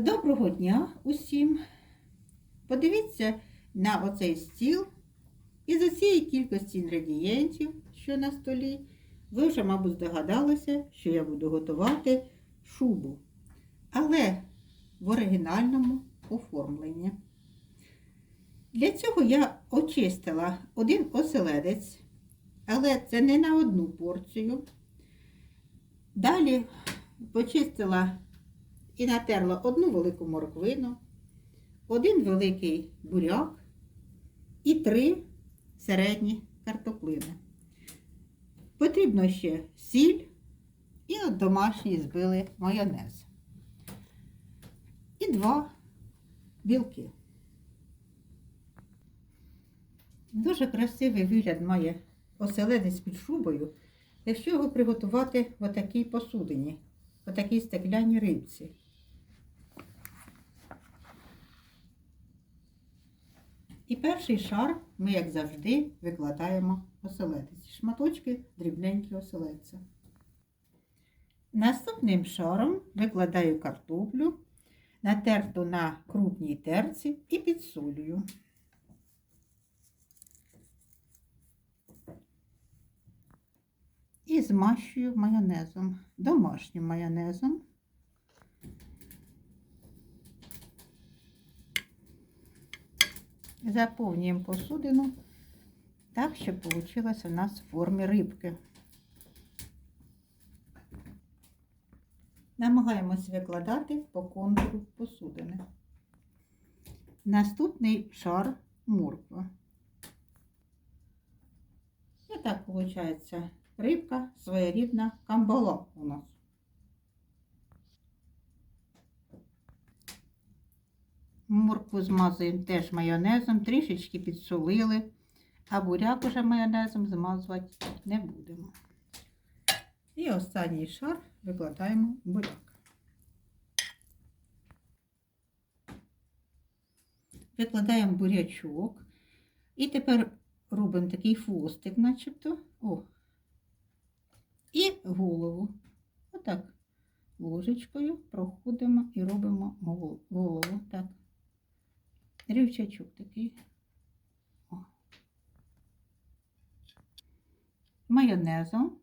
Доброго дня усім. Подивіться на оцей стіл. І за цієї кількості інгредієнтів, що на столі, ви вже, мабуть, здогадалися, що я буду готувати шубу. Але в оригінальному оформленні. Для цього я очистила один оселедець, але це не на одну порцію. Далі почистила і натерла одну велику морквину, один великий буряк і три середні картоплини. Потрібно ще сіль і от домашній збили майонез. І два білки. Дуже красивий вигляд має оселедець під шубою, якщо його приготувати в отакій посудині, в отакій стекляній рибці. І перший шар ми, як завжди, викладаємо оселедець. Шматочки дрібненькі оселедця. Наступним шаром викладаю картоплю, натерту на крупній терці і підсолюю. І змащую майонезом, домашнім майонезом. Заповнюємо посудину так, щоб вийшло у нас в формі рибки. Намагаємось викладати по контуру посудини. Наступний шар морква. І так виходить рибка своєрідна камбала у нас. Моркву змазуємо теж майонезом, трішечки підсолили, а буряк уже майонезом змазувати не будемо. І останній шар викладаємо буряк. Викладаємо бурячок. І тепер робимо такий хвостик, начебто. О. І голову. Отак. Ложечкою проходимо і робимо голову. Так. Рівчачок такий. О. Майонезом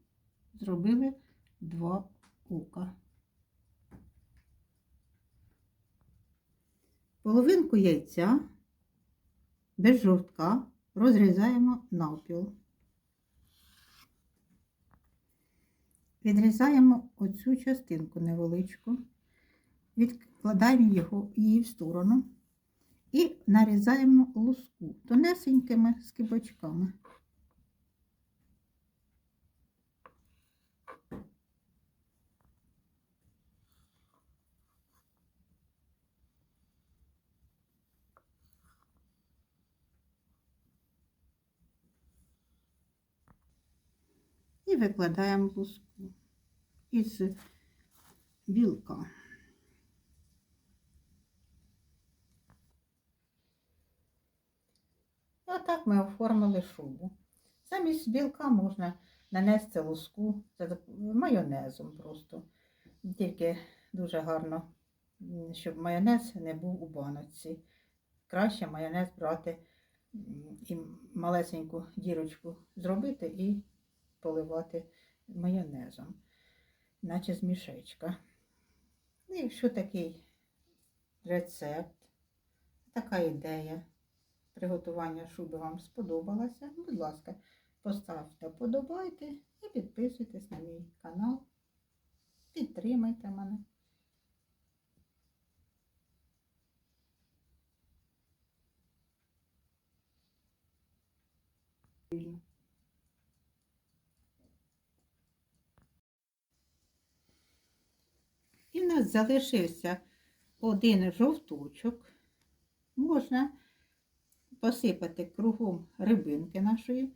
зробили два ока. Половинку яйця без жовтка розрізаємо навпіл. Відрізаємо оцю частинку невеличку, відкладаємо його її в сторону і нарізаємо луску тонесенькими скибочками. І викладаємо луску із білка. І отак ми оформили шубу. Замість білка можна нанести луску майонезом просто. Тільки дуже гарно, щоб майонез не був у баночці. Краще майонез брати і малесеньку дірочку зробити і поливати майонезом, наче з мішечка. Ну, якщо такий рецепт, така ідея приготування шуби вам сподобалася, будь ласка, поставте вподобайте і підписуйтесь на мій канал. Підтримайте мене. І в нас залишився один жовточок. Можна посипати кругом рибинки нашої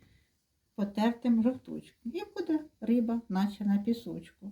потертим жовточком. І буде риба, наче на пісочку.